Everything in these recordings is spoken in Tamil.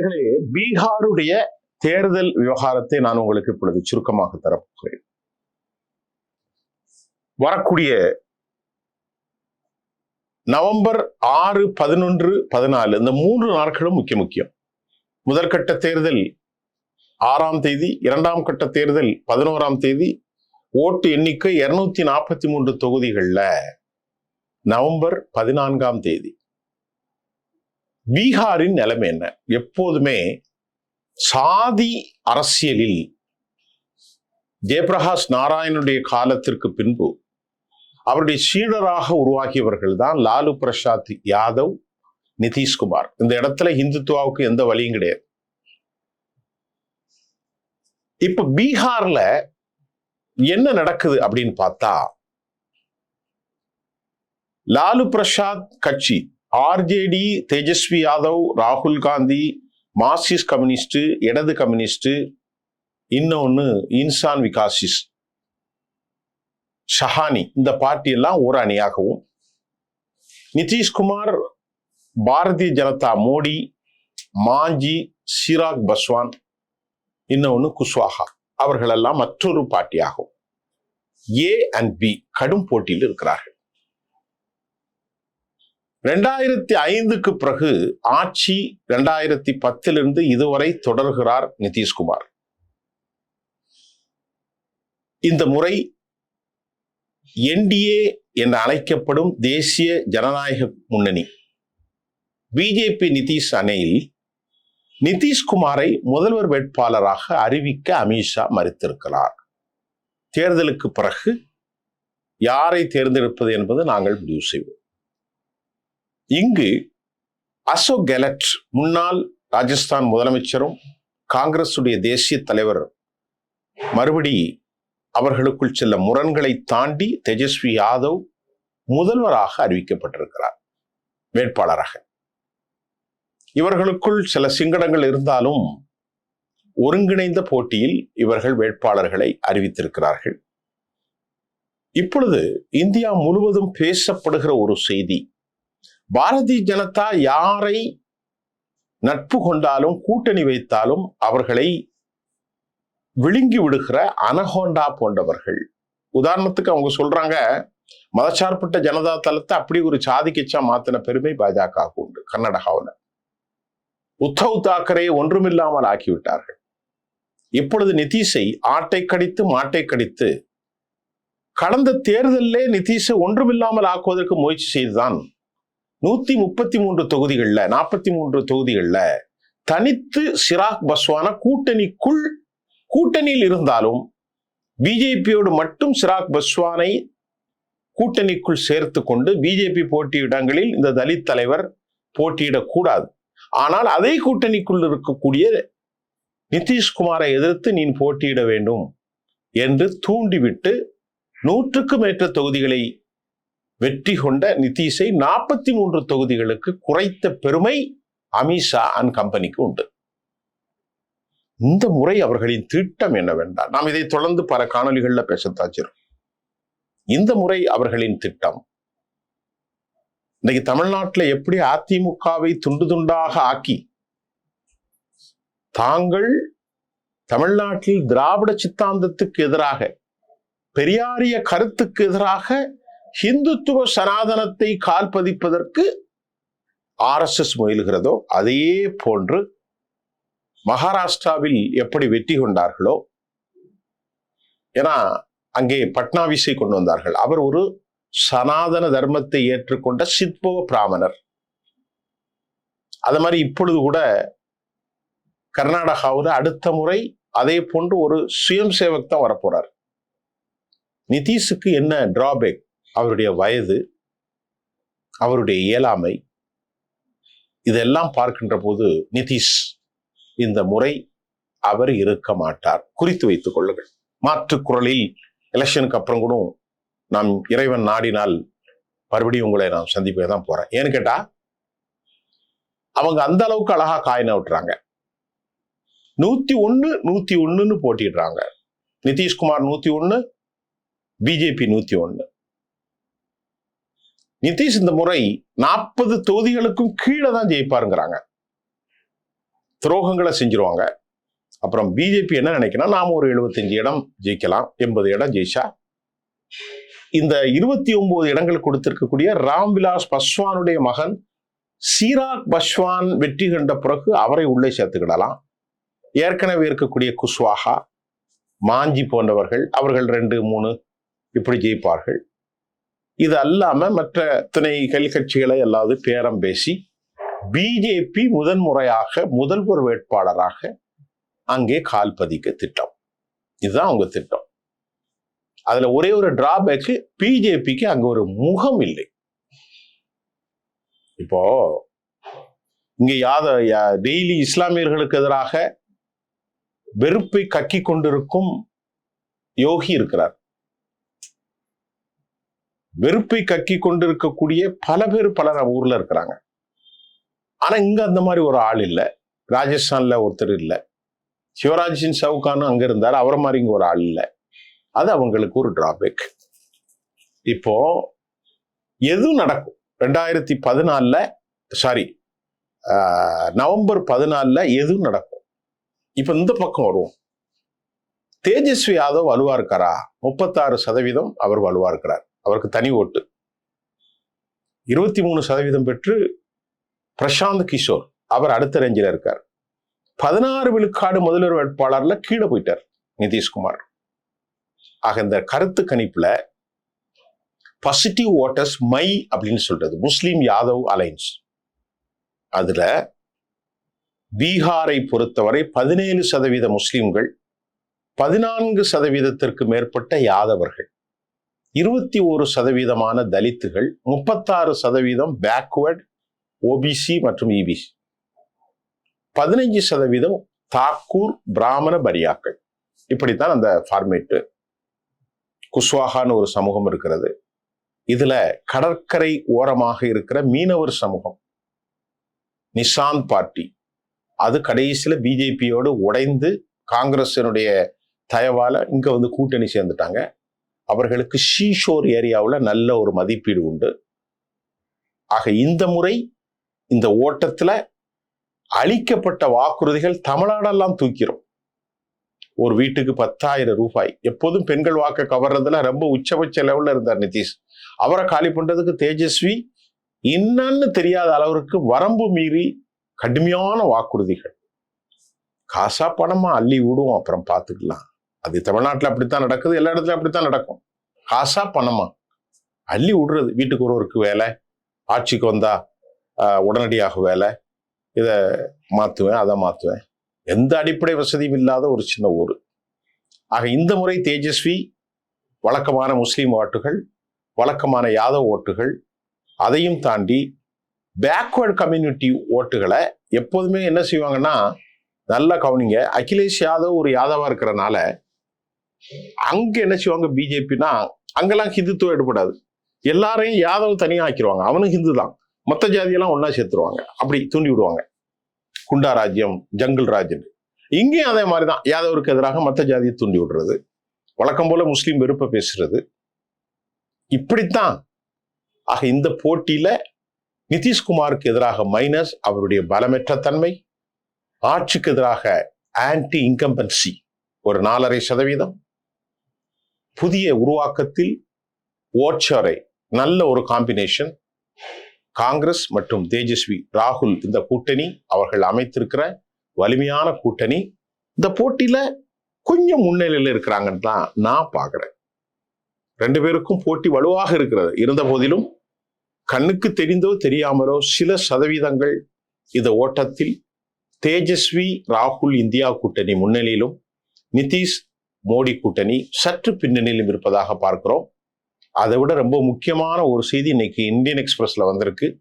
நேர்களே பீகாருடைய தேர்தல் விவகாரத்தை நான் உங்களுக்கு இப்பொழுது சுருக்கமாக தரப்போகிறேன். வரக்கூடிய நவம்பர் ஆறு பதினொன்று பதினாலு இந்த மூன்று நாட்களும் முக்கிய முக்கியம். முதற்கட்ட தேர்தல் ஆறாம் தேதி இரண்டாம் கட்ட தேர்தல் பதினோராம் தேதி ஓட்டு எண்ணிக்கை இருநூத்தி நாற்பத்தி மூன்று தொகுதிகள்ல நவம்பர் பதினான்காம் தேதி. பீகாரின் நிலைமை என்ன? எப்போதுமே சாதி அரசியலில் ஜெயபிரகாஷ் நாராயணனுடைய காலத்திற்கு பின்பு அவருடைய சீடராக உருவாகியவர்கள் தான் லாலு பிரசாத் யாதவ் நிதிஷ்குமார். இந்த இடத்துல இந்துத்துவாவுக்கு எந்த வழியும் கிடையாது. இப்ப பீகார்ல என்ன நடக்குது அப்படின்னு பார்த்தா லாலு பிரசாத் கட்சி ஆர்ஜேடி தேஜஸ்வி யாதவ் ராகுல் காந்தி மார்க்சிஸ்ட் கம்யூனிஸ்ட் இடது கம்யூனிஸ்ட் இன்னொன்னு இன்சான் விகாசிஸ். ஷஹானி இந்த பார்ட்டி எல்லாம் ஒரு அணியாகவும். நிதிஷ்குமார் பாரதிய ஜனதா மோடி மாஞ்சி சிராக் பஸ்வான் இன்னொன்னு குஷ்வாகா அவர்களெல்லாம் மற்றொரு பார்ட்டியாகும் ஏ அண்ட் பி கடும் போட்டியில் இருக்கிறார்கள். ரெண்டாயிரத்தி ஐந்துக்கு பிறகு ஆட்சி ரெண்டாயிரத்தி பத்திலிருந்து இதுவரை தொடர்கிறார் நிதிஷ்குமார். இந்த முறை என்டிஏ என்று அழைக்கப்படும் தேசிய ஜனநாயக முன்னணி பிஜேபி நிதிஷ் அணையில் நிதிஷ்குமாரை முதல்வர் வேட்பாளராக அறிவிக்க அமித்ஷா மறுத்திருக்கிறார். தேர்தலுக்கு பிறகு யாரை தேர்ந்தெடுப்பது என்பது நாங்கள் முடிவு செய்வோம். இங்கு அசோக் கெலட் முன்னாள் ராஜஸ்தான் முதலமைச்சரும் காங்கிரசுடைய தேசிய தலைவர் மறுபடி அவர்களுக்குள் சில முரண்களை தாண்டி தேஜஸ்வி யாதவ் முதல்வராக அறிவிக்கப்பட்டிருக்கிறார் வேட்பாளராக. இவர்களுக்குள் சில சிங்கடங்கள் இருந்தாலும் ஒருங்கிணைந்த போட்டியில் இவர்கள் வேட்பாளர்களை அறிவித்திருக்கிறார்கள். இப்பொழுது இந்தியா முழுவதும் பேசப்படுகிற ஒரு செய்தி பாரதிய ஜனதா யாரை நட்பு கொண்டாலும் கூட்டணி வைத்தாலும் அவர்களை விழுங்கி விடுகிற அனகோண்டா போன்றவர்கள். உதாரணத்துக்கு அவங்க சொல்றாங்க மதச்சார்பட்ட ஜனதா தளத்தை அப்படி ஒரு சாதி கிச்சா மாத்தின பெருமை பாஜக உண்டு கர்நாடகாவில். உத்தவ் தாக்கரே ஒன்றுமில்லாமல் ஆக்கிவிட்டார்கள். இப்பொழுது நிதிஷை ஆட்டை கடித்து மாட்டை கடித்து கடந்த தேர்தலிலே நிதிஷை ஒன்றுமில்லாமல் ஆக்குவதற்கு முயற்சி செய்துதான் நூத்தி முப்பத்தி மூன்று தொகுதிகளில் நாற்பத்தி மூன்று தொகுதிகளில் தனித்து சிராக் பஸ்வான கூட்டணிக்குள் கூட்டணியில் இருந்தாலும் பிஜேபியோடு மட்டும் சிராக் பஸ்வானை கூட்டணிக்குள் சேர்த்து கொண்டு பிஜேபி போட்டியிடங்களில் இந்த தலித் தலைவர் போட்டியிடக்கூடாது. ஆனால் அதே கூட்டணிக்குள் இருக்கக்கூடிய நிதிஷ்குமாரை எதிர்த்து நீ போட்டியிட வேண்டும் என்று தூண்டிவிட்டு நூற்றுக்கு மேற்ற தொகுதிகளை வெற்றி கொண்ட நிதிஷை நாற்பத்தி மூன்று தொகுதிகளுக்கு குறைத்த பெருமை அமித்ஷா அண்ட் கம்பெனிக்கு உண்டு. இந்த முறை அவர்களின் திட்டம் என்னவென்றால் நாம் இதை தொடர்ந்து பல காணொலிகள்ல பேசத்தாச்சிரும் இந்த முறை அவர்களின் திட்டம் இன்னைக்கு தமிழ்நாட்டில் எப்படி அதிமுகவை துண்டு துண்டாக ஆக்கி தாங்கள் தமிழ்நாட்டில் திராவிட சித்தாந்தத்துக்கு எதிராக பெரியாரிய கருத்துக்கு எதிராக ஹிந்துத்துவ சனாதனத்தை கால் பதிப்பதற்கு முயல்கிறதோ அதே போன்று மகாராஷ்டிராவில் எப்படி வெற்றி கொண்டார்களோ ஏன்னா அங்கே பட்னாவிஸை கொண்டு வந்தார்கள். அவர் ஒரு சனாதன தர்மத்தை ஏற்றுக்கொண்ட சித்போ பிராமணர். அது மாதிரி இப்பொழுது கூட கர்நாடகாவில் அடுத்த முறை அதே போன்று ஒரு சுயம் சேவக் தான் வரப்போறார். நிதிஷுக்கு என்ன டிராபேக் அவருடைய வயது அவருடைய இயலாமை இதெல்லாம் பார்க்கின்ற போது நிதிஷ் இந்த முறை அவர் இருக்க மாட்டார். குறித்து வைத்துக் கொள்ளுங்கள். மாற்று குரலில் எலெக்ஷனுக்கு அப்புறம் கூட நாம் இறைவன் நாடினால் மறுபடியும் உங்களை நான் சந்திப்பே தான் போறேன். ஏன்னு கேட்டா அவங்க அந்த அளவுக்கு அழகா காயின விட்டுறாங்க. நூத்தி ஒண்ணு நூத்தி ஒண்ணுன்னு போட்டிடுறாங்க. நிதிஷ்குமார் நூத்தி ஒண்ணு பிஜேபி நூத்தி ஒண்ணு. நிதிஷ் இந்த முறை நாற்பது தொகுதிகளுக்கும் கீழே தான் ஜெயிப்பாருங்கிறாங்க. துரோகங்களை செஞ்சிருவாங்க. அப்புறம் பிஜேபி என்ன நினைக்கணும் நாம ஒரு எழுபத்தஞ்சு இடம் ஜெயிக்கலாம் எண்பது இடம் ஜெயிச்சா. இந்த இருபத்தி ஒன்பது இடங்கள் கொடுத்திருக்கக்கூடிய ராம்விலாஸ் பஸ்வானுடைய மகன் சீராக் பஸ்வான் வெற்றி கண்ட பிறகு அவரை உள்ளே சேர்த்துக்கிடலாம். ஏற்கனவே இருக்கக்கூடிய குஷ்வாகா மாஞ்சி போன்றவர்கள் அவர்கள் ரெண்டு மூணு இப்படி ஜெயிப்பார்கள். இது அல்லாம மற்ற துணைகள் கட்சிகளை எல்லாவது பேரம் பேசி பிஜேபி முதன்முறையாக முதல்வர் வேட்பாளராக அங்கே கால் பதிக்க திட்டம். இதுதான் அவங்க திட்டம். அதுல ஒரே ஒரு டிராபேக் பிஜேபிக்கு அங்க ஒரு முகம் இல்லை. இப்போ இங்க யாத டெய்லி இஸ்லாமியர்களுக்கு எதிராக வெறுப்பை கக்கி கொண்டிருக்கும் யோகி இருக்கிறார். வெறுப்பை கக்கி கொண்டிருக்கக்கூடிய பல பேர் பல ஊர்ல இருக்கிறாங்க. ஆனா இங்க அந்த மாதிரி ஒரு ஆள் இல்லை. ராஜஸ்தான்ல ஒருத்தர் இல்லை. சிவராஜ் சிங் சவுகானும் அங்க இருந்தார். அவரை மாதிரி இங்க ஒரு ஆள் இல்லை. அது அவங்களுக்கு ஒரு டிராபேக் இப்போ எதுவும் நடக்கும்? ரெண்டாயிரத்தி பதினாலில் சாரி நவம்பர் பதினாலுல எதுவும் நடக்கும்? இப்போ இந்த பக்கம் வருவோம். தேஜஸ்வி யாதவ் வலுவா இருக்காரா? முப்பத்தாறு சதவீதம் அவர் வலுவா இருக்கிறார். அவருக்கு தனி ஓட்டு. இருபத்தி மூணு சதவீதம் பெற்று பிரசாந்த் கிஷோர் அவர் அடுத்த ரேஞ்சில் இருக்கார். பதினாறு விழுக்காடு முதல்வர் வேட்பாளர்ல கீழே போயிட்டார் நிதிஷ்குமார். ஆக இந்த கருத்து கணிப்புல பாசிட்டிவ் ஓட்டர்ஸ் மை அப்படின்னு சொல்றது முஸ்லீம் யாதவ் அலைன்ஸ் அதுல பீகாரை பொறுத்தவரை பதினேழு சதவீத முஸ்லிம்கள் பதினான்கு சதவீதத்திற்கு மேற்பட்ட யாதவர்கள். இருபத்தி ஒரு சதவீதமான தலித்துகள் முப்பத்தாறு சதவீதம் பேக்வர்ட் ஓபிசி மற்றும் இபிசி பதினைஞ்சு சதவீதம் தாக்கூர் பிராமண பரியாக்கள். இப்படித்தான் அந்த ஃபார்மேட்டு குஸ்வாகான்னு ஒரு சமூகம் இருக்கிறது. இதுல கடற்கரை ஓரமாக இருக்கிற மீனவர் சமூகம் நிஷாந்த் பார்ட்டி. அது கடைசியில பிஜேபியோடு உடைந்து காங்கிரசினுடைய தயவால இங்க வந்து கூட்டணி சேர்ந்துட்டாங்க. அவர்களுக்கு ஷீஷோர் ஏரியாவில் நல்ல ஒரு மதிப்பீடு உண்டு. ஆக இந்த முறை இந்த ஓட்டத்துல அளிக்கப்பட்ட வாக்குறுதிகள் தமிழ்நாடெல்லாம் தூக்கிறோம். ஒரு வீட்டுக்கு பத்தாயிரம் ரூபாய். எப்போதும் பெண்கள் வாக்க கவர்றதுல ரொம்ப உச்சபட்ச லெவல்ல இருந்தார் நிதிஷ். அவரை காலி பண்றதுக்கு தேஜஸ்வி. என்னன்னு தெரியாத அளவிற்கு வரம்பு மீறி கடுமையான வாக்குறுதிகள். காசா பணமா அள்ளி விடுவோம் அப்புறம் பார்த்துக்கலாம். அது தமிழ்நாட்டில் அப்படித்தான் நடக்குது எல்லா இடத்துலையும் அப்படித்தான் நடக்கும். காசா பணமா? அள்ளி விடுறது. வீட்டுக்கு ஒருவருக்கு வேலை ஆட்சிக்கு வந்தா உடனடியாக வேலை இதை மாற்றுவேன் அதை மாற்றுவேன் எந்த அடிப்படை வசதியும் இல்லாத ஒரு சின்ன ஊர். ஆக இந்த முறை தேஜஸ்வி வழக்கமான முஸ்லீம் ஓட்டுகள் வழக்கமான யாதவ் ஓட்டுகள் அதையும் தாண்டி பேக்வேர்டு கம்யூனிட்டி ஓட்டுகளை எப்போதுமே என்ன செய்வாங்கன்னா நல்லா கவனிங்க. அகிலேஷ் யாதவ் ஒரு யாதவாக இருக்கிறனால அங்க என்ன செய்வாங்க? பிஜேபினா அங்கெல்லாம் ஹிந்துத்துவம் எடுபடாது. எல்லாரையும் யாதவ் தனியா ஆக்கிடுவாங்க அவனும் ஹிந்து தான். மொத்த ஜாதியெல்லாம் ஒன்னா சேர்த்துருவாங்க. அப்படி தூண்டி விடுவாங்க. குண்டா ராஜ்யம் ஜங்கிள் ராஜ்யம். இங்கேயும் அதே மாதிரி தான். யாதவருக்கு எதிராக மற்ற ஜாதியை தூண்டி விடுறது. வழக்கம் போல முஸ்லீம் வெறுப்ப பேசுறது. இப்படித்தான். ஆக இந்த போட்டியில நிதிஷ்குமாருக்கு எதிராக மைனஸ் அவருடைய பலமற்ற தன்மை. ஆட்சிக்கு எதிராக ஆன்டி இன்கம்பன்சி ஒரு நாலரை சதவீதம். புதிய உருவாக்கத்தில் ஓட்சரை நல்ல ஒரு காம்பினேஷன் காங்கிரஸ் மற்றும் தேஜஸ்வி ராகுல் இந்த கூட்டணி அவர்கள் அமைத்திருக்கிற வலிமையான கூட்டணி. இந்த போட்டியில கொஞ்சம் முன்னிலையில் இருக்கிறாங்கன்னு தான் நான் பார்க்குறேன். ரெண்டு பேருக்கும் போட்டி வலுவாக இருக்கிறது. இருந்த போதிலும் கண்ணுக்கு தெரிந்தோ தெரியாமலோ சில சதவீதங்கள் இந்த ஓட்டத்தில் தேஜஸ்வி ராகுல் இந்தியா கூட்டணி முன்னிலையிலும் நிதிஷ் மோடி கூட்டணி சற்று பின்னணியிலும் இருப்பதாக பார்க்கிறோம். அதை விட ரொம்ப முக்கியமான ஒரு செய்தி இன்னைக்கு இந்தியன் எக்ஸ்பிரஸ்ல வந்திருக்கு.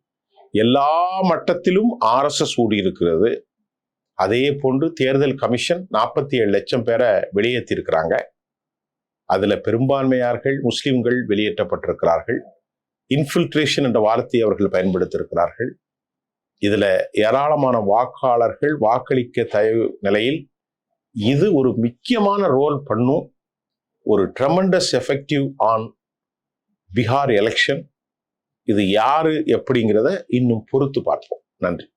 எல்லா மட்டத்திலும் ஆர்எஸ்எஸ் ஊடி இருக்கிறது. அதே போன்று தேர்தல் கமிஷன் நாற்பத்தி ஏழு லட்சம் பேரை வெளியேற்றிருக்கிறாங்க. அதில் பெரும்பான்மையார்கள் முஸ்லிம்கள் வெளியேற்றப்பட்டிருக்கிறார்கள். இன்ஃபில்ட்ரேஷன் என்ற வார்த்தையை அவர்கள் பயன்படுத்தியிருக்கிறார்கள். இதில் ஏராளமான வாக்காளர்கள் வாக்களிக்க தயவு நிலையில் இது ஒரு முக்கியமான ரோல் பண்ணும் ஒரு tremendous effective on Bihar election இது யாரு எப்படிங்கிறத இன்னும் பொறுத்து பார்ப்போம். நன்றி.